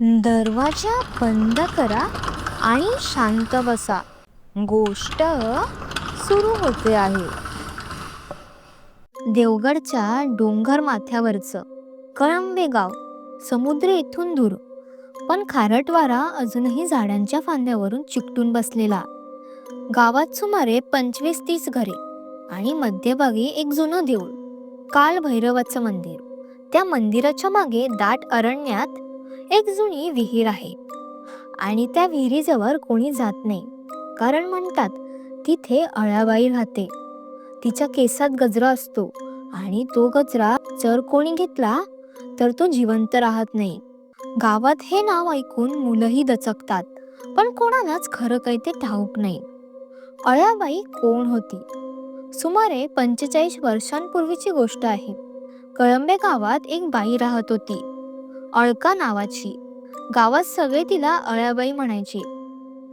दरवाजा बंद करा आणि शांत बसा. गोष्ट सुरू होते आहे. देवगडच्या डोंगर माथ्यावरचं कळंबे गाव समुद्र येथून दूर. पण खारटवारा अजूनही झाडांच्या फांद्यावरून चिकटून बसलेला. गावात सुमारे पंचवीस तीस घरे आणि मध्यभागी एक जुनं देऊळ. काल भैरवाचं मंदिर. त्या मंदिराच्या मागे दाट अरण्यात एक जुनी विहीर आहे. आणि त्या विहिरीजवळ कोणी जात नाही. कारण म्हणतात तिथे अळाबाई राहते. तिच्या केसात गजरा असतो आणि तो गजरा जर कोणी घेतला तर तो जिवंत राहत नाही. गावात हे नाव ऐकून मुलंही दचकतात पण कोणालाच खरं काही ते ठाऊक नाही. अळ्याबाई कोण होती? सुमारे पंचेचाळीस वर्षांपूर्वीची गोष्ट आहे. कळंबे गावात एक बाई राहत होती. अळका नावाची. गावात सगळे तिला अळ्याबाई म्हणायचे.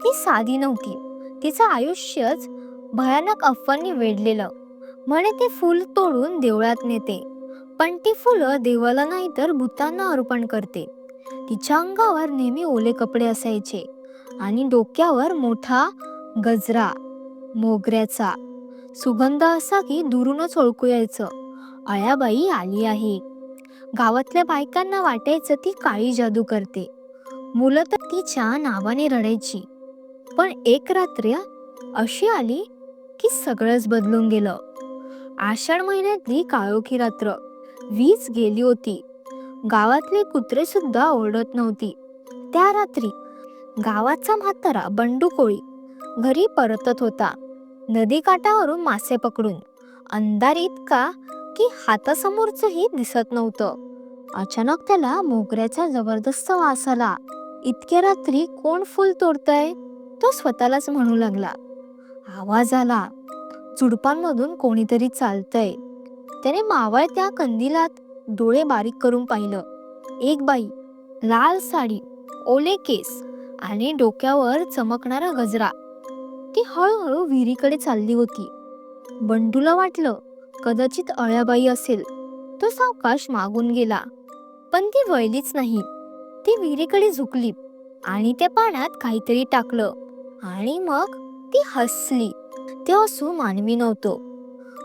ती साधी नव्हती. तिचं आयुष्यच भयानक अफवांनी वेढलेलं. म्हणे ती फुल तोडून देवळात नेते. पण ती फुलं देवाला नाही तर भूतांना अर्पण करते. तिच्या अंगावर नेहमी ओले कपडे असायचे. आणि डोक्यावर मोठा गजरा मोगऱ्याचा. सुगंध असा की दुरूनच ओळखू यायचं. अळ्याबाई आली आहे. गावातल्या बायकांना वाटायचं ती काळी जादू करते. मुलं तर तिच्या नावाने रडायची. पण एक रात्र अशी आली की सगळंच बदलून गेलं. आषाढ महिन्यातली काळोखी रात्र. वीज गेली होती. गावातले कुत्रे सुद्धा ओरडत नव्हती. त्या रात्री गावाचा म्हातारा बंडू कोळी घरी परतत होता. नदीकाठावरून मासे पकडून. अंधार इतका की हातासमोरचंही दिसत नव्हतं. अचानक त्याला मोगऱ्याचा जबरदस्त वास आला. इतक्या रात्री कोण फुल तोडतय? तो स्वतःलाच म्हणू लागला. आवाज आला. चुडपांमधून कोणीतरी चालतंय. त्याने मावळत्या कंदिलात डोळे बारीक करून पाहिलं. एक बाई लाल साडी ओले केस आणि डोक्यावर चमकणारा गजरा. ती हळूहळू विहिरीकडे चालली होती. बंडूला वाटलं कदाचित अळ्याबाई असेल. तो सावकाश मागून गेला. पण ती वळलीच नाही. ती विहिरीकडे झुकली आणि त्या पाण्यात काहीतरी टाकलं. आणि मग ती हसली. ते असू मानवी नव्हतं.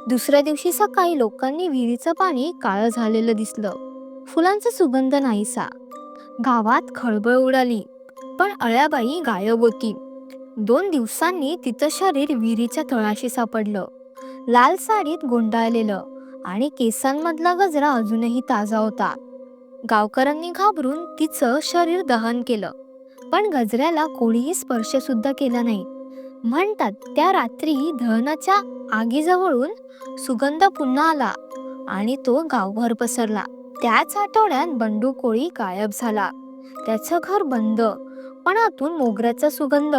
दुसऱ्या दिवशी सकाळी लोकांनी विहिरीचं पाणी काळं झालेलं दिसलं. फुलांचा सुगंध नाहीसा. गावात खळबळ उडाली. पण अळ्याबाई गायब होती. दोन दिवसांनी तिचं शरीर विहिरीच्या तळाशी सापडलं. लाल साडीत गुंडाळलेलं आणि केसांमधला गजरा अजूनही ताजा होता. गावकऱ्यांनी घाबरून तिचं शरीर दहन केलं. पण गजऱ्याला कोणीही स्पर्श सुद्धा केला नाही. म्हणतात त्या रात्री दहनाच्या आगीजवळून सुगंध पुन्हा आला आणि तो गावभर पसरला. त्याच आठवड्यात बंडू कोळी गायब झाला. त्याचं घर बंद पण आतून मोगऱ्याचा सुगंध.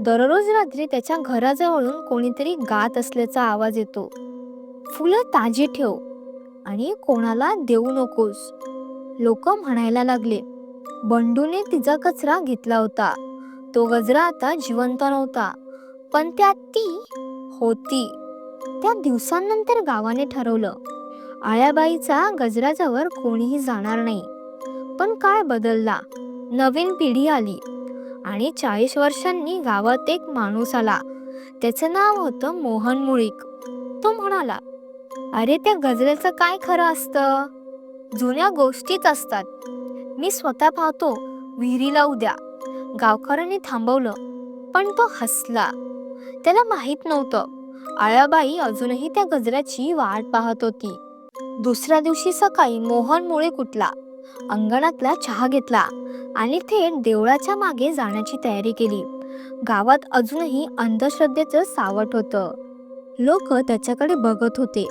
दररोज रात्री त्याच्या घराजवळून कोणीतरी गात असल्याचा आवाज येतो. फुलं ताजी ठेव आणि कोणाला देऊ नकोस. लोक म्हणायला लागले बंडूने तिचा कचरा घेतला होता. तो गजरा आता जिवंत नव्हता. पण त्यात ती होती. त्या दिवसांनंतर गावाने ठरवलं आळ्याबाईचा गजराजवळ कोणीही जाणार नाही. पण काय बदलला. नवीन पिढी आली. आणि चाळीस वर्षांनी गावात एक माणूस आला. त्याचं नाव होतं मोहन मुळीक. तो म्हणाला अरे त्या गजऱ्याचं काय खरं असतं? जुन्या गोष्टीच असतात. मी स्वतः पाहतो विहिरीला उद्या. गावकऱ्यांनी थांबवलं पण तो हसला. त्याला माहीत नव्हतं. आळाबाई अजूनही त्या गजऱ्याची वाट पाहत होती. दुसऱ्या दिवशी सकाळी मोहन मुळे कुठला अंगणातला चहा घेतला आणि थेट देवळाच्या मागे जाण्याची तयारी केली. गावात अजूनही अंधश्रद्धेचं सावट होतं. लोक त्याच्याकडे बघत होते.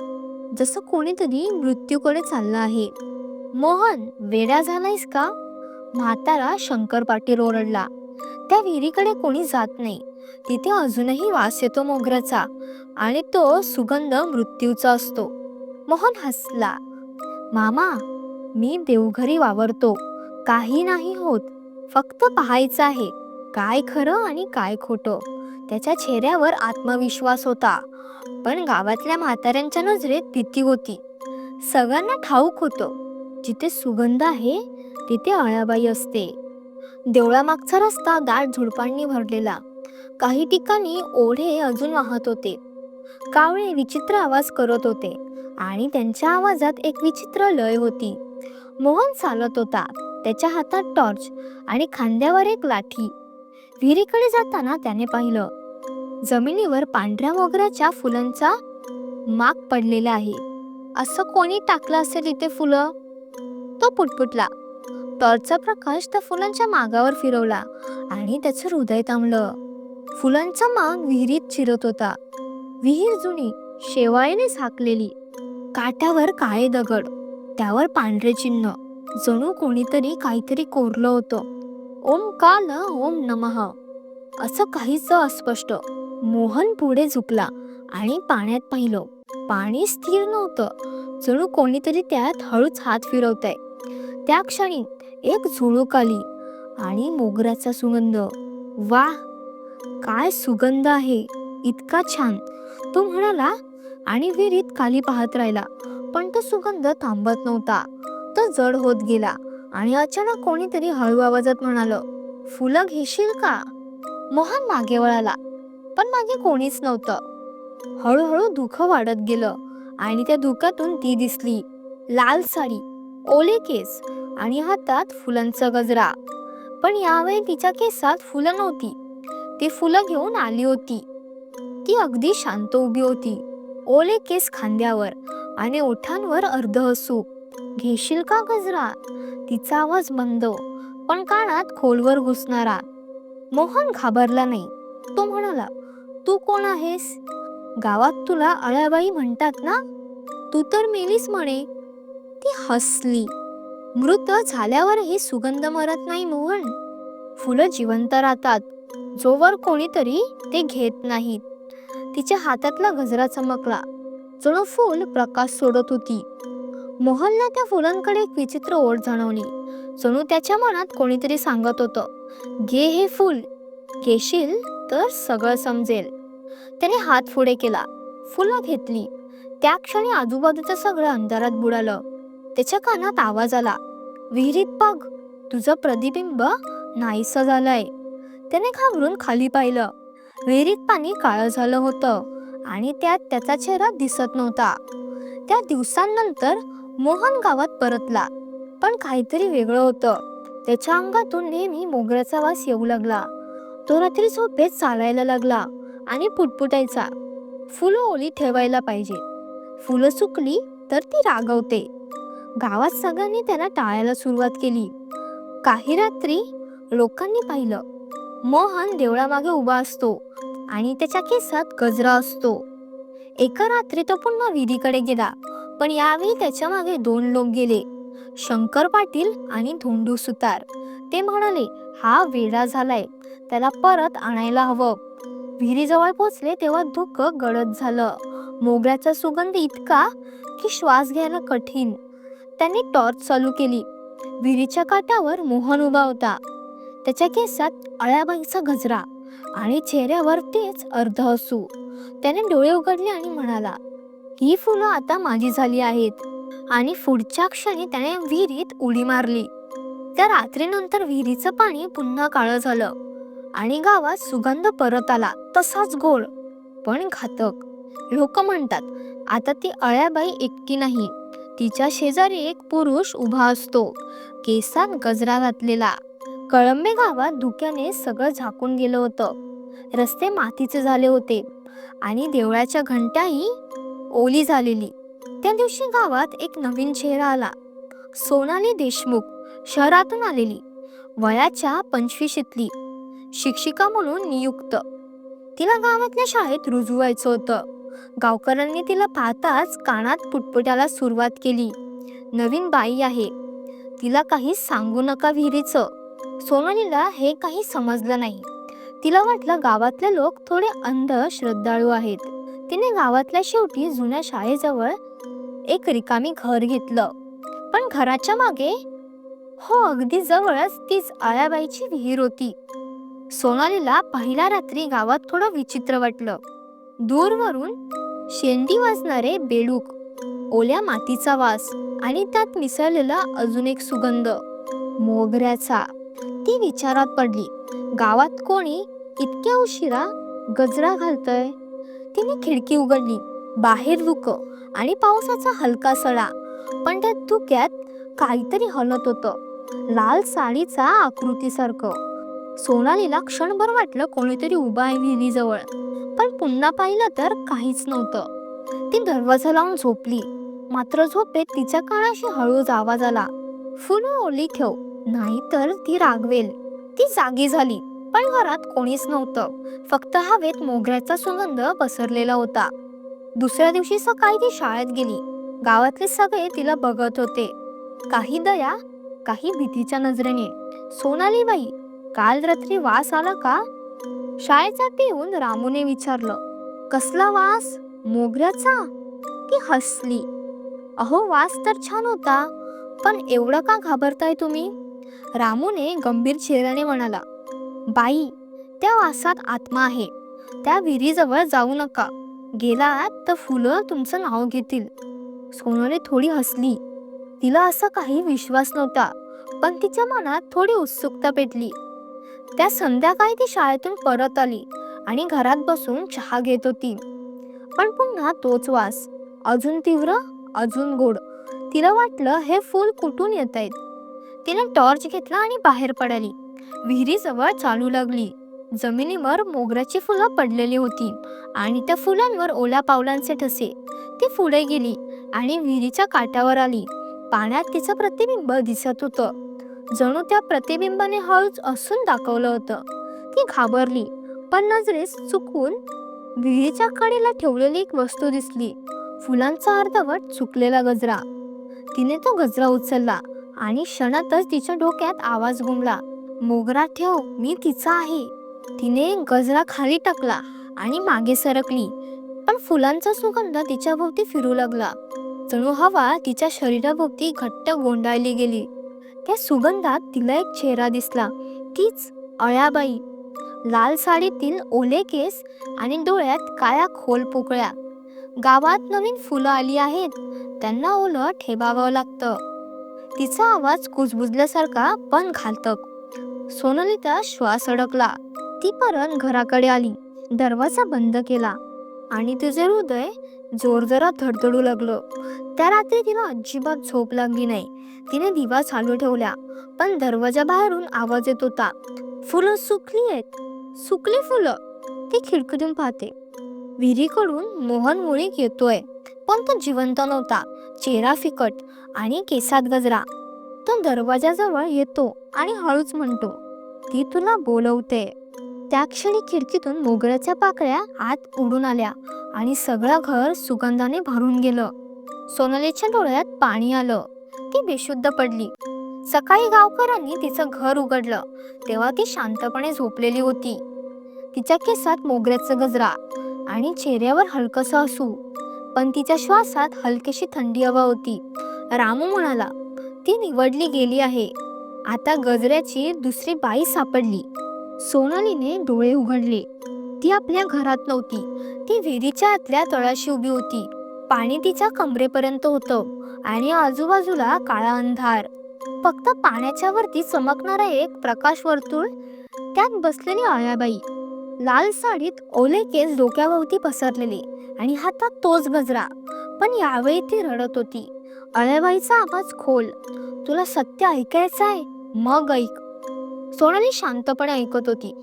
जसं कोणीतरी मृत्यूकडे चाललं आहे. मोहन वेड्या झालायस का? म्हातारा शंकर पाटील ओरडला. त्या विहिरीकडे कोणी जात नाही. तिथे अजूनही वास येतो मोगऱ्याचा आणि तो सुगंध मृत्यूचा असतो. मोहन हसला. मामा मी देवघरी वावरतो. काही नाही होत. फक्त पाहायचं आहे. काय खरं आणि काय खोटं. त्याच्या चेहऱ्यावर आत्मविश्वास होता. पण गावातल्या म्हाताऱ्यांच्या नजरेत भीती होती. सगळ्यांना ठाऊक होतं. जिथे सुगंध आहे तिथे अळ्याबाई असते. देवळामागचा रस्ता दाट झुडपांनी भरलेला. काही ठिकाणी ओढे अजून वाहत होते. कावळे विचित्र आवाज करत होते. आणि त्यांच्या आवाजात एक विचित्र लय होती. मोहन चालत होता. त्याच्या हातात टॉर्च आणि खांद्यावर एक लाठी. विहिरीकडे जाताना त्याने पाहिलं जमिनीवर पांढऱ्या मोगऱ्याच्या फुलांचा माग पडलेला आहे. असं कोणी टाकलं असेल इथे फुलं? तो पुटपुटला. टॉर्चचा प्रकाश त्या फुलांच्या मागावर फिरवला आणि त्याचं हृदय थांबलं. फुलांचा माग विहिरीत चिरत होता. विहीर जुनी शेवाळीने झाकलेली काट्यावर काळे दगड. त्यावर पांढरे चिन्ह. जणू कोणीतरी काहीतरी कोरलं होतं. ओम काल ओम नमः. असं काहीच अस्पष्ट. मोहन पुढे झुकला आणि पाण्यात पाहिलं. पाणी स्थिर नव्हतं. जणू कोणीतरी त्यात हळूच हात फिरवतंय. त्या क्षणी एक झुळूक आली आणि मोगऱ्याचा सुगंध. वा काय सुगंध आहे. इतका छान. तो म्हणाला आणि विहिरीत खाली पाहत राहिला. पण तो सुगंध थांबत नव्हता. तो जड होत गेला आणि अचानक कोणीतरी हळू आवाजात म्हणालं फुलं घेशील का? मोहन मागे वळाला पण मागे कोणीच नव्हतं. हळूहळू दुःख वाढत गेलं आणि त्या धुक्यातून ती दिसली लाल साडी ओले केस आणि हातात फुलांचा गजरा. पण यावेळी तिच्या केसात फुलं नव्हती. ती फुलं घेऊन आली होती. ती अगदी शांत उभी होती ओले केस खांद्यावर आणि ओठांवर अर्ध हसू घेशील का गजरा? तिचा आवाज बंद पण कानात खोलवर घुसणारा. मोहन घाबरला नाही. तो म्हणाला तू कोण आहेस? गावात तुला अळ्याबाई म्हणतात ना? तू तर मेलीस म्हणे. ती हसली. मृत झाल्यावरही सुगंध मरत नाही मोहन. फुलं जिवंत राहतात. जोवर कोणीतरी ते घेत नाहीत. तिच्या हातातला गजरा चमकला. जणू फूल प्रकाश सोडत होती. मोहनला त्या फुलांकडे एक विचित्र ओढ जाणवली. जणू त्याच्या मनात कोणीतरी सांगत होतं घे हे फूल घेशील तर सगळं समजेल. त्याने हात पुढे केला फुलं घेतली. त्या क्षणी आजूबाजूचं सगळं अंधारात बुडालं. त्याच्या कानात आवाज आला विहिरीत बघ तुझं प्रतिबिंब नाहीसं झालंय. त्याने घाबरून खाली पाहिलं. विहिरीत पाणी काळं झालं होतं. आणि त्यात त्याचा चेहरा दिसत नव्हता. त्या दिवसांनंतर मोहन गावात परतला पण काहीतरी वेगळं होतं. त्याच्या अंगातून नेहमी मोगऱ्याचा वास येऊ लागला. तो रात्री झोपेत चालायला लागला आणि पुटपुटायचा. फुलं ओली ठेवायला पाहिजे. फुलं सुकली तर ती रागवते. गावात सगळ्यांनी त्याला टाळायला सुरुवात केली. काही रात्री लोकांनी पाहिलं मोहन देवळामागे उभा असतो. आणि त्याच्या केसात गजरा असतो. एका रात्री तो पुन्हा विहिरीकडे गेला पण यावेळी त्याच्यामागे दोन लोक गेले. शंकर पाटील आणि धोंडू सुतार. ते म्हणाले हा वेडा झालाय. त्याला परत आणायला हवं. विहिरीजवळ पोचले तेव्हा दुःख गडद झालं. मोगऱ्याचा सुगंध इतका की श्वास घ्यायला कठीण. त्यांनी टॉर्च चालू केली. विहिरीच्या काठावर मोहन उभा होता. त्याच्या केसात अळ्याबाईचा गजरा. आणि चेहऱ्यावर तेच अर्ध हसू. त्याने डोळे उघडले आणि म्हणाला ही फुलं आता माझी झाली आहेत. आणि पुढच्या क्षणी त्याने विहिरीत उडी मारली. त्या रात्रीनंतर विहिरीचं पाणी पुन्हा काळं झालं आणि गावात सुगंध परत आला तसाच गोड पण घातक. लोक म्हणतात आता ती अळ्याबाई एकटी नाही. तिच्या शेजारी एक पुरुष उभा असतो. केसात गजरा घातलेला. कळंबे गावात धुक्याने सगळं झाकून गेलं होतं. रस्ते मातीचे झाले होते आणि देवळाच्या घंटाही ओली झालेली. त्या दिवशी गावात एक नवीन चेहरा आला. सोनाली देशमुख शहरातून आलेली. वयाच्या पंचवीशीतली. शिक्षिका म्हणून नियुक्त. तिला गावातल्या शाळेत रुजवायचं होतं. गावकऱ्यांनी तिला पाहताच कानात पुटपुट्याला सुरुवात केली. नवीन बाई आहे. तिला काही सांगू नका विहिरीचं. सोनालीला हे काही समजलं नाही. तिला वाटलं गावातले लोक थोडे अंध श्रद्धाळू आहेत. तिने गावातल्या शेवटी जुन्या शाळेजवळ एक रिकामी घर घेतलं. पण घराच्या मागे हो अगदी जवळच तीच आळ्याबाईची विहीर होती. सोनालीला पहिल्या रात्री गावात थोडं विचित्र वाटलं. दूरवरून शेंडी वाजणारे बेडूक ओल्या मातीचा वास आणि त्यात मिसळलेला अजून एक सुगंध मोगऱ्याचा. ती विचारात पडली. गावात कोणी इतक्या उशिरा गजरा घालतय? तिने खिडकी उघडली. बाहेर धुक आणि पावसाचा हलका सळा पण त्या धुक्यात काहीतरी हलत होतं. लाल साडीचा आकृतीसारखं. सोनालीला क्षणभर वाटलं कोणीतरी उभा आहे विहिरीजवळ. पण पुन्हा पाहिलं तर काहीच नव्हतं. ती दरवाजा लावून झोपली. मात्र झोपेत तिच्या कानाशी हळूच आवाज आला. फुलं ओली ठेव. नाहीतर ती रागवेल. ती जागी झाली पण घरात कोणीच नव्हतं. फक्त हवेत मोगऱ्याचा सुगंध पसरलेला होता. दुसऱ्या दिवशी सकाळी ती शाळेत गेली. गावातले सगळे तिला बघत होते. काही दया काही भीतीच्या नजरेने. सोनाली बाई काल रात्री वास आला का? शाळेचा पिऊन रामूने विचारलं. कसला वास? मोगऱ्याचा? ती हसली. अहो वास तर छान होता पण एवढं का घाबरताय तुम्ही? रामूने गंभीर चेहऱ्याने म्हणाला बाई त्या वासात आत्मा आहे. त्या विहिरीजवळ जाऊ नका. गेलात तर फुलं तुमचं नाव घेतील. सोनाली थोडी हसली. तिला असा काही विश्वास नव्हता पण तिच्या मनात थोडी उत्सुकता पेटली. त्या संध्याकाळी ती शाळेतून परत आली आणि घरात बसून चहा घेत होती. पण पुन्हा तोच वास अजून तीव्र अजून गोड. तिला वाटलं हे फूल कुठून येत आहेत तिने टॉर्च घेतला आणि बाहेर पडाली. विहिरीजवळ चालू लागली. जमिनीवर मोगऱ्याची फुलं पडलेली होती आणि त्या फुलांवर ओल्या पावलांचे ठसे. ती पुढे गेली आणि विहिरीच्या काठावर आली. पाण्यात तिचं प्रतिबिंब दिसत होतं. जणू त्या प्रतिबिंबाने हळूच असून दाखवलं होतं. ती घाबरली पण नजरेस चुकून विहिरीच्या कडेला ठेवलेली एक वस्तू दिसली. फुलांचा अर्धवट चुकलेला गजरा. तिने तो गजरा उचलला. आणि क्षणातच तिच्या डोक्यात आवाज घुमला मोगरा ठेव मी तिचा आहे. तिने गजरा खाली टाकला आणि मागे सरकली. पण फुलांचा सुगंध तिच्या भोवती फिरू लागला. जणू हवा तिच्या शरीराभोवती घट्ट गोंडाळली गेली. त्या सुगंधात तिला एक चेहरा दिसला. तीच अळ्याबाई. लाल साडीतील ओले केस आणि डोळ्यात काळ्या खोल पोकळ्या. गावात नवीन फुलं आली आहेत. त्यांना ओलं ठेवावं लागतं. तिचा आवाज कुजबुजल्यासारखा पण घालतक. सोनलीचा श्वास अडकला. ती परत घराकडे आली. दरवाजा बंद केला. आणि तिचे हृदय जोरजोरात धडधडू लागलं. त्या रात्री तिला अजिबात झोप लागली नाही. तिने दिवा चालू ठेवल्या. पण दरवाजा बाहेरून आवाज येत होता. फुलं सुकली आहेत. सुकली फुलं. ती खिडकीतून पाहते. विहिरीकडून मोहन मुळीक येतोय. पण तो जिवंत नव्हता. चेहरा फिकट आणि केसात गजरा. तो दरवाजाजवळ येतो आणि हळूच म्हणतो ती तुला बोलवते. त्या क्षणी खिडकीतून मोगऱ्याच्या पाकळ्या आत उडून आल्या आणि सगळं घर सुगंधाने भरून गेलं. सोनालीच्या डोळ्यात पाणी आलं. ती बेशुद्ध पडली. सकाळी गावकऱ्यांनी तिचं घर उघडलं. तेव्हा ती शांतपणे झोपलेली होती. तिच्या केसात मोगऱ्याचं गजरा आणि चेहऱ्यावर हलकसं असू पण तिच्या श्वासात हलकीशी थंडी हवा होती. रामू म्हणाला ती निवडली गेली आहे. आता गजऱ्याची दुसरी बाई सापडली. सोनालीने डोळे उघडले. ती आपल्या घरात नव्हती. ती विहिरीच्या आतल्या तळाशी उभी होती. पाणी तिच्या कमरेपर्यंत होतं आणि आजूबाजूला काळा अंधार. फक्त पाण्याच्या वरती चमकणारा एक प्रकाश वर्तुळ त्यात बसलेली आळ्याबाई लाल साडीत ओले केस डोक्याभोवती पसरलेले आणि हातात तोच गजरा. पण यावेळी ती रडत होती. अळेबाईचा आवाज खोल. तुला सत्य ऐकायचं आहे? मग ऐक. सोनाली शांतपणे ऐकत होती.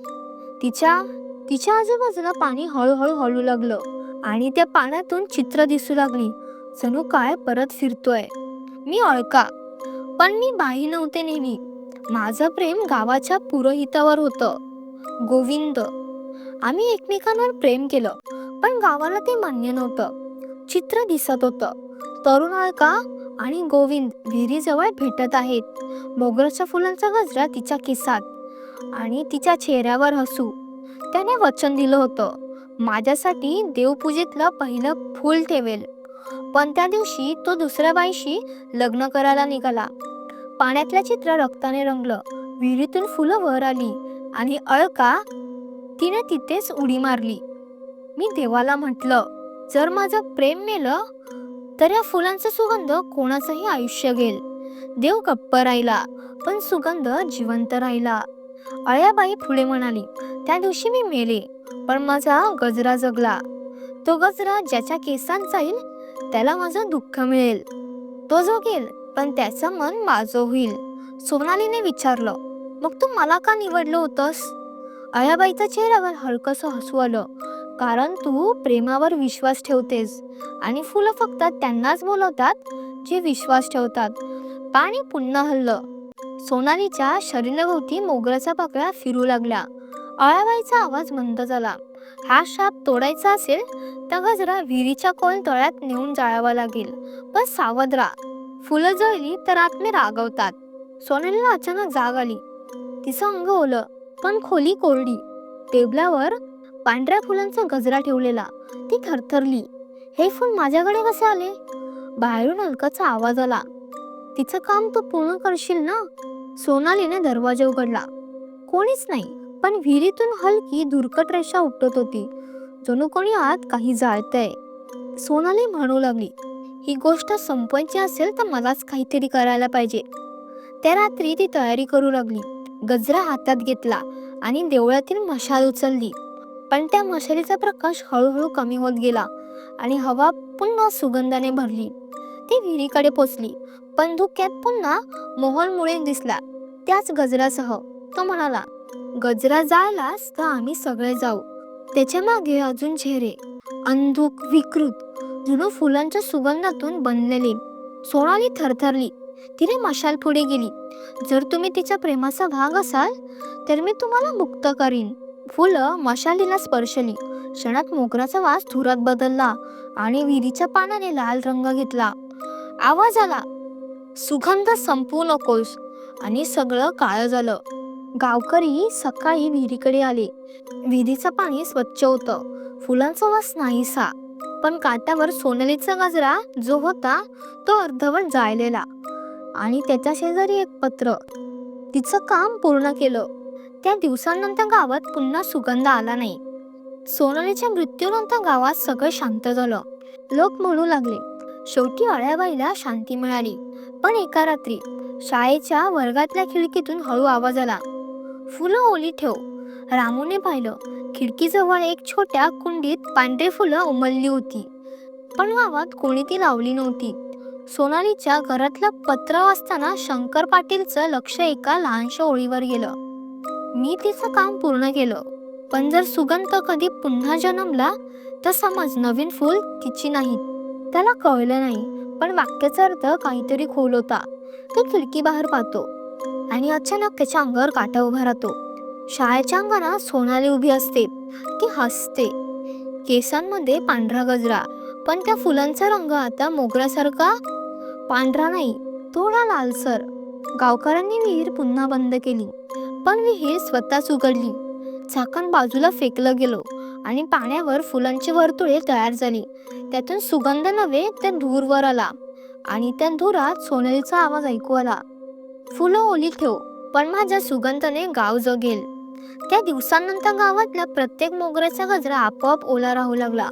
तिच्या तिच्या आजूबाजूला पाणी हळूहळू हळू लागलं आणि त्या पाण्यातून चित्र दिसू लागली. जणू काय परत फिरतोय? मी अळका. पण मी बाई नव्हते नेहमी. माझं प्रेम गावाच्या पुरोहितावर होतं. गोविंद. आम्ही एकमेकांवर प्रेम केलं पण गावाला ते मान्य नव्हतं. चित्र दिसत होतं. तरुण अळका आणि गोविंद विहिरीजवळ भेटत आहेत. मोगऱ्याच्या फुलांचा गजरा तिच्या केसात आणि तिच्या चेहऱ्यावर हसू. त्याने वचन दिलं होतं माझ्यासाठी देवपूजेतलं पहिलं फूल ठेवेल. पण त्या दिवशी तो दुसऱ्या बाईशी लग्न करायला निघाला. पाण्यातलं चित्र रक्ताने रंगलं. विहिरीतून फुलं वर आली आणि अळका तिने तिथेच उडी मारली. मी देवाला म्हटलं जर माझं प्रेम मेलं तर या फुलांचा सुगंध कोणाचंही आयुष्य घेईल. देव गप्प राहिला पण सुगंध जिवंत राहिला. अळ्याबाई पुढे म्हणाली त्या दिवशी मी मेले पण माझा गजरा जगला. तो गजरा ज्याच्या केसांत जाईल त्याला माझं दुःख मिळेल. तो जगेल पण त्याचं मन माझं होईल. सोनालीने विचारलं मग तू मला का निवडलं होतंस? अयाबाईच्या चेहऱ्यावर हलकंसं हसू आलं. कारण तू प्रेमावर विश्वास ठेवतेस आणि फुलं फक्त त्यांनाच बोलवतात जे विश्वास ठेवतात. पाणी पुन्हा हल्लं. सोनालीच्या शरीराभोवती मोगऱ्याचा पाकळ्या फिरू लागल्या अळाबाईचा आवाज मंद झाला. हा शाप तोडायचा असेल तर गजरा विहिरीच्या कोल तळ्यात नेऊन जाळावा लागेल. पण सावध राहा. फुलं जळली तर आत्मे रागवतात. सोनालीला अचानक जाग आली. तिचं अंग ओलं. पण खोली कोरडी. टेबलावर पांढऱ्या फुलांचा गजरा ठेवलेला. ती थरथरली. हे फुल माझ्याकडे कसे आले? बाहेरून हलकाचा आवाज आला. तिचं काम तू पूर्ण करशील ना? सोनालीने दरवाजा उघडला. कोणीच नाही पण विहिरीतून हलकी धुरकट रेषा उठत होती. जणू कोणी आत काही जाळतंय. सोनाली म्हणू लागली ही गोष्ट संपवायची असेल तर मलाच काहीतरी करायला पाहिजे. त्या रात्री ती तयारी करू लागली. गजरा हातात घेतला आणि देवळातील मशाल उचलली. पण त्या मशालीचा प्रकाश हळूहळू कमी होत गेला आणि हवा पुन्हा सुगंधाने भरली. ती विहिरीकडे पोचली. पण धुक्यात पुन्हा मोहनमुळे दिसला. त्याच गजरासह तो म्हणाला गजरा जायलास तर आम्ही सगळे जाऊ. त्याच्यामागे अजून चेहरे अंधुक विकृत जुनो फुलांच्या सुगंधातून बनलेले सोनाली थरथरली तिने मशाल पुढे गेली. जर तुम्ही तिच्या प्रेमाचा भाग असाल तर मी तुम्हाला मुक्त करीन. फुलं मशालीला स्पर्शली. क्षणात मोगराचा वास धुरात बदलला आणि विहिरीच्या पानाने लाल रंग घेतला. आवाज आला सुगंध संपू नकोस. आणि सगळं काळं झालं. गावकरी सकाळी विहिरीकडे आले. विहिरीचं पाणी स्वच्छ होतं. फुलांचा वास नाहीसा. पण काटावर सोनेलीचा गजरा जो होता तो अर्धवट जाळलेला. आणि त्याच्या शेजारी एक पत्र. तिचं काम पूर्ण केलं. त्या दिवसांनंतर गावात पुन्हा सुगंध आला नाही. सोनालीच्या मृत्यूनंतर गावात सगळं शांत झालं. लोक म्हणू लागले शेवटी अळ्याबाईला शांती मिळाली. पण एका रात्री शाळेच्या वर्गातल्या खिडकीतून हळू आवाज आला. फुलं ओली ठेव. रामूने पाहिलं खिडकीजवळ एक छोट्या कुंडीत पांढरी फुलं उमलली होती. पण गावात कोणी ती लावली नव्हती. सोनालीच्या घरातलं पत्र वाचताना शंकर पाटीलचं लक्ष एका लहानशा ओळीवर गेलं. मी तिचं काम पूर्ण केलं पण जर सुगंध कधी पुन्हा जन्मला तर समज नवीन फूल तिची नाही त्याला कळलं नाही पण वाक्याचा अर्थ काहीतरी खोल होता. तो खिडकी बाहेर पाहतो आणि अचानक त्याच्या अंगावर काटा उभा राहतो. शाळेच्या अंगणात सोनाली उभी असते ती हसते. केसांमध्ये पांढरा गजरा पण त्या फुलांचा रंग आता मोगऱ्यासारखा पांढरा नाही थोडा लालसर. गावकऱ्यांनी विहीर पुन्हा बंद केली. पण विहीर स्वतःच उघडली. झाकण बाजूला फेकलं गेलो आणि पाण्यावर फुलांची वर्तुळे तयार झाली. त्यातून सुगंध नव्हे त्या धूर वर आला आणि त्या धुरात सोनेलीचा आवाज ऐकू आला. फुलं ओली ठेव पण माझ्या सुगंधाने गाव जगेल. त्या दिवसानंतर गावातल्या प्रत्येक मोगऱ्याचा गजरा आपोआप ओला राहू लागला.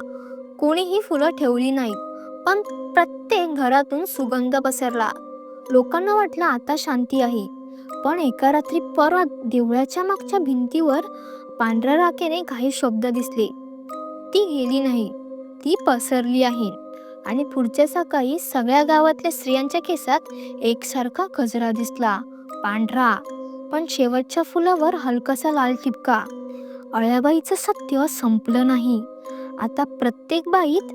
कोणीही फुलं ठेवली नाहीत. पण प्रत्येक घरातून सुगंध पसरला. लोकांना वाटलं आता शांती आहे. पण एका रात्री परत देवळाच्या मागच्या भिंतीवर पांढऱ्या राखेने काही शब्द दिसले. ती गेली नाही. ती पसरली आहे. आणि पुढच्या सकाळी सगळ्या गावातल्या स्त्रियांच्या केसात एकसारखा गजरा दिसला. पांढरा. पण शेवटच्या फुलावर हलकासा लाल टिपका अळ्याबाईचं सत्य संपलं नाही. आता प्रत्येक बाईत